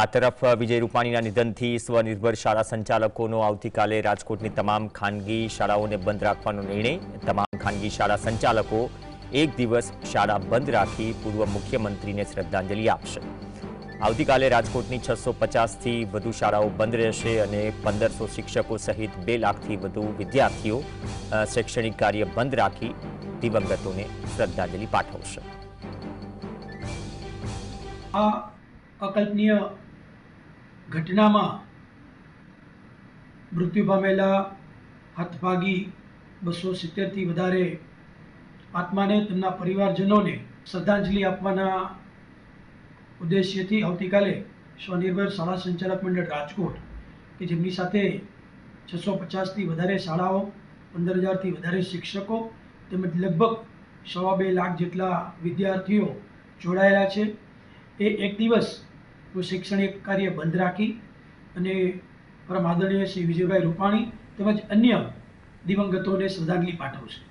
આ તરફ વિજય રૂપાણીના નિધનથી સ્વનિર્ભર શાળા સંચાલકોનો આવતીકાલે રાજકોટની તમામ ખાનગી શાળાઓને બંધ રાખવાનો નિર્ણય. તમામ ખાનગી શાળા સંચાલકો એક દિવસ શાળા બંધ રાખી પૂર્વ મુખ્યમંત્રીને શ્રદ્ધાંજલિ આપશે. આવતીકાલે રાજકોટની છસો પચાસથી વધુ શાળાઓ બંધ રહેશે અને પંદરસો શિક્ષકો સહિત બે લાખથી વધુ વિદ્યાર્થીઓ શૈક્ષણિક કાર્ય બંધ રાખી દિવંગતોને શ્રદ્ધાંજલિ પાઠવશે. અકલ્પનીય ઘટનામાં મૃત્યુ પામેલા હાથભાગી બસો સિત્તેરથી વધારે આત્માને તેમના પરિવારજનોને શ્રદ્ધાંજલિ આપવાના ઉદ્દેશ્યથી આવતીકાલે સ્વનિર્ભર શાળા સંચાલક મંડળ રાજકોટ, કે જેમની સાથે છસો પચાસથી વધારે શાળાઓ, પંદર હજારથી વધારે શિક્ષકો તેમજ લગભગ સવા બે લાખ જેટલા વિદ્યાર્થીઓ જોડાયેલા છે. એ એક દિવસ શૈક્ષણિક કાર્ય બંધ રાખી અને પરમ આદરણીય શ્રી વિજયભાઈ રૂપાણી તેમજ અન્ય દિવંગતોને શ્રદ્ધાંજલિ પાઠવશે